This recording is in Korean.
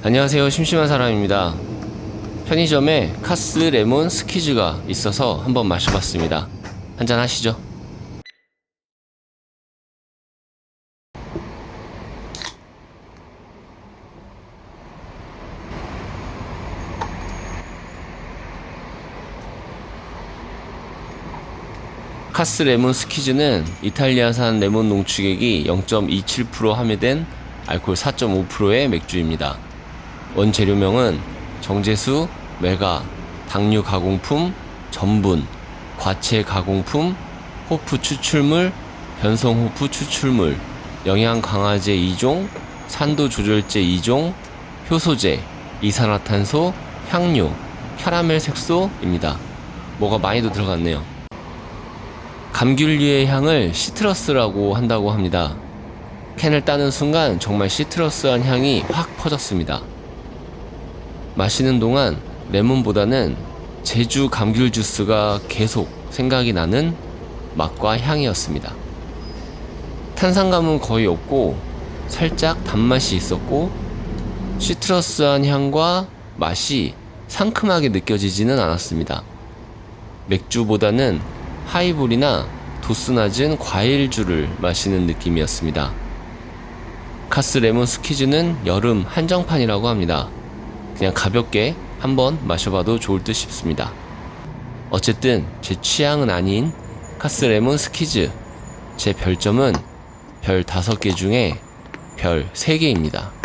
안녕하세요. 심심한 사람입니다. 편의점에 카스 레몬 스키즈가 있어서 한번 마셔봤습니다. 한잔 하시죠. 카스 레몬 스키즈는 이탈리아산 레몬 농축액이 0.27% 함유된 알코올 4.5%의 맥주입니다. 원재료명은 정제수, 메가, 당류 가공품, 전분, 과채 가공품, 호프 추출물, 변성 호프 추출물, 영양 강화제 2종, 산도 조절제 2종, 효소제, 이산화탄소, 향료, 캐러멜 색소입니다. 뭐가 많이도 들어갔네요. 감귤류의 향을 시트러스라고 한다고 합니다. 캔을 따는 순간 정말 시트러스한 향이 확 퍼졌습니다. 마시는 동안 레몬보다는 제주 감귤 주스가 계속 생각이 나는 맛과 향이었습니다. 탄산감은 거의 없고 살짝 단맛이 있었고 시트러스한 향과 맛이 상큼하게 느껴지지는 않았습니다. 맥주보다는 하이볼이나 도수 낮은 과일주를 마시는 느낌이었습니다. 카스 레몬 스키즈는 여름 한정판이라고 합니다. 그냥 가볍게 한번 마셔봐도 좋을 듯 싶습니다. 어쨌든 제 취향은 아닌 카스 레몬 스키즈. 제 별점은 별 5개 중에 별 3개입니다.